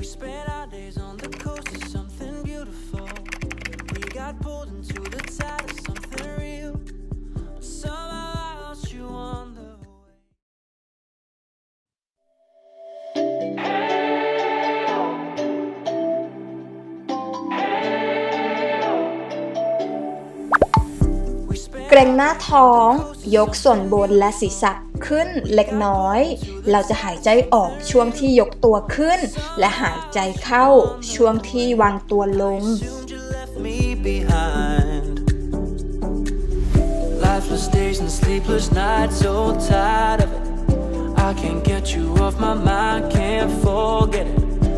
we spend รงหน้าท้อง ยกส่วนบนและศีรษะขึ้นเล็กน้อย เราจะหายใจออกช่วงที่ยกตัวขึ้น และหายใจเข้าช่วงที่วางตัวลง I can't get you off my mind, can't forget it.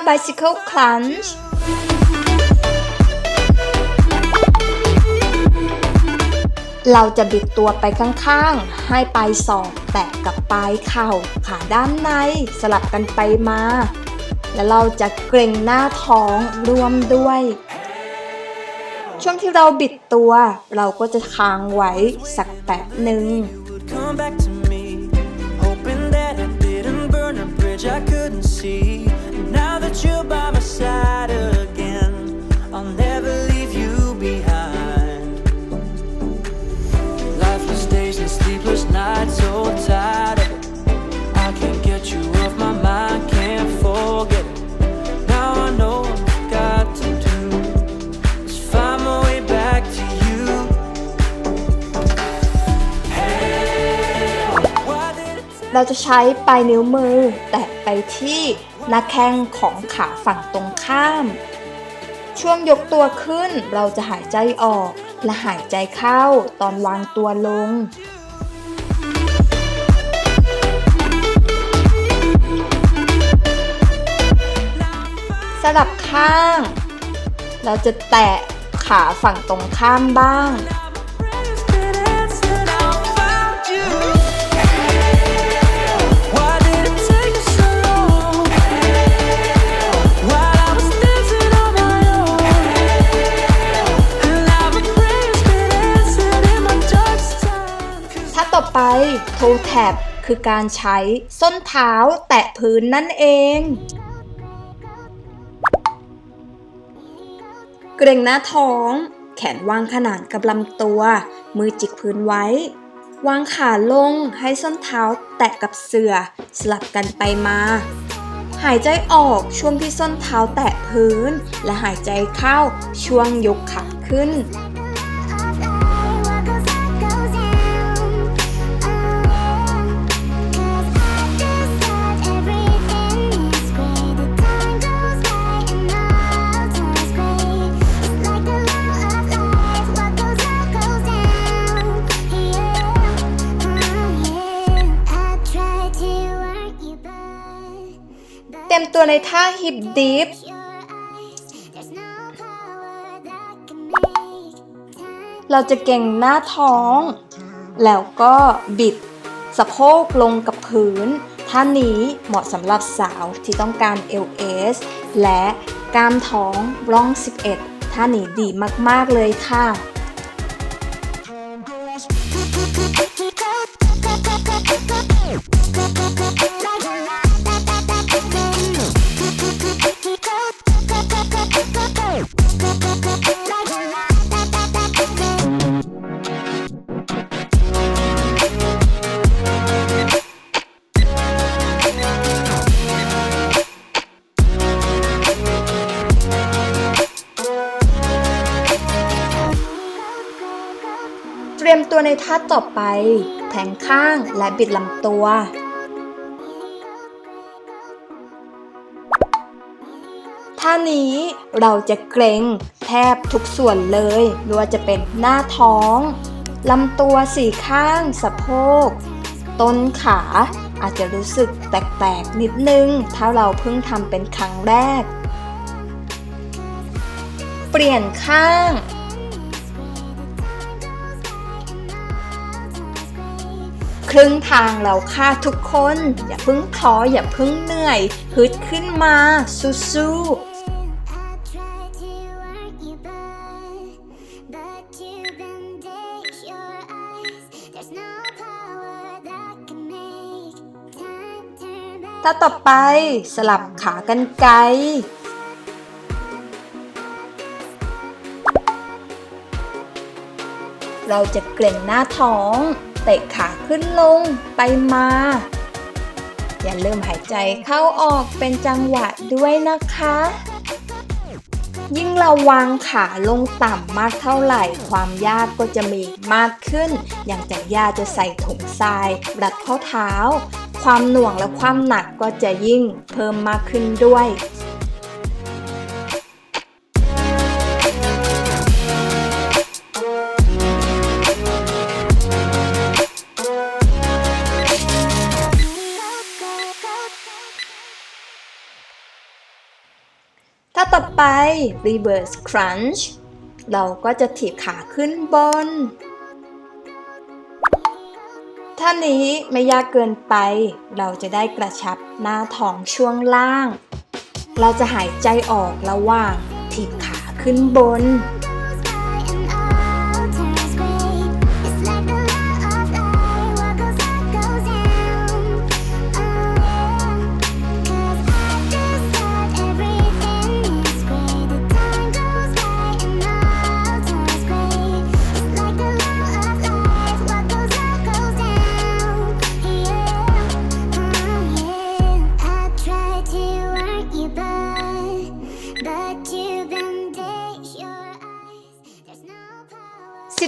Time. ท่า bicycle crunch เราจะบิดตัวไปข้างๆ ให้ปลายศอกแตะกับปลายเข่าขาด้านในสลับกันไปมา แล้วเราจะเกร็งหน้าท้องรวมด้วย ช่วงที่เราบิดตัว เราก็จะค้างไว้สักแป๊บหนึ่ง would come back to me, hoping that I didn't burn a bridge I couldn't see. เราจะใช้ปลายนิ้วมือ แตะไปที่ หน้าแข้งของขาฝั่งตรงข้าม ช่วงยกตัวขึ้นเราจะหายใจออก และหายใจเข้าตอนวางตัวลงสลับข้าง เราจะแตะขาฝั่งตรงข้ามบ้าง toe tap คือการใช้ส้นเท้าแตะพื้นนั่นเอง เกรงหน้าท้อง แขนวางขนานกับลำตัว มือจิกพื้นไว้ วางขาลงให้ส้นเท้าแตะกับเสื่อสลับกันไปมา หายใจออกช่วงที่ส้นเท้าแตะพื้น และหายใจเข้าช่วงยกขาขึ้น เต็มตัวในท่าฮิปดิฟเราจะเก่งหน้าท้อง แล้วก็บิดสะโพกลงกับพื้น ท่านี้เหมาะสำหรับสาวที่ต้องการ LS และกล้ามท้องร่อง 11 ท่านี้ดีมาก ๆ เลยค่ะ รียมตัวในท่าต่อไป แทงข้างและบิดลำตัว ท่านี้เราจะเกรงแทบทุกส่วนเลยไม่ว่าจะเป็นหน้าท้องลำตัวสี่ข้างสะโพก ต้นขาอาจจะรู้สึกแปลกๆนิดนึง ถ้าเราเพิ่งทำเป็นครั้งแรก เปลี่ยนข้าง รึ่งทางแล้วค่ะทุกคน อย่าเพิ่งท้ออย่าเพิ่งเหนื่อยฮึดขึ้นมาสู้ๆถ้าต่อไปสลับขากันไกล เราจะเกร็งหน้าท้อง เตะขาขึ้นลงไปมา อย่าลืมหายใจเข้าออกเป็นจังหวะด้วยนะคะ ยิ่งเราวางขาลงต่ำมากเท่าไหร่ ความยากก็จะมีมากขึ้น อย่างจากย่าจะใส่ถุงทรายรัดข้อเท้า ความหน่วงและความหนักก็จะยิ่งเพิ่มมากขึ้นด้วย ต่อไป reverse crunch เราก็จะถีบขาขึ้นบน ท่านี้ไม่ยากเกินไป เราจะได้กระชับหน้าท้องช่วงล่าง เราจะหายใจออกระหว่างถีบขาขึ้นบน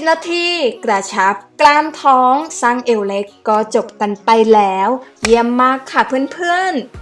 10 นาที กระชับ กล้ามท้อง สร้างเอวเล็กก็จบกันไปแล้ว เยี่ยมมากค่ะเพื่อนๆ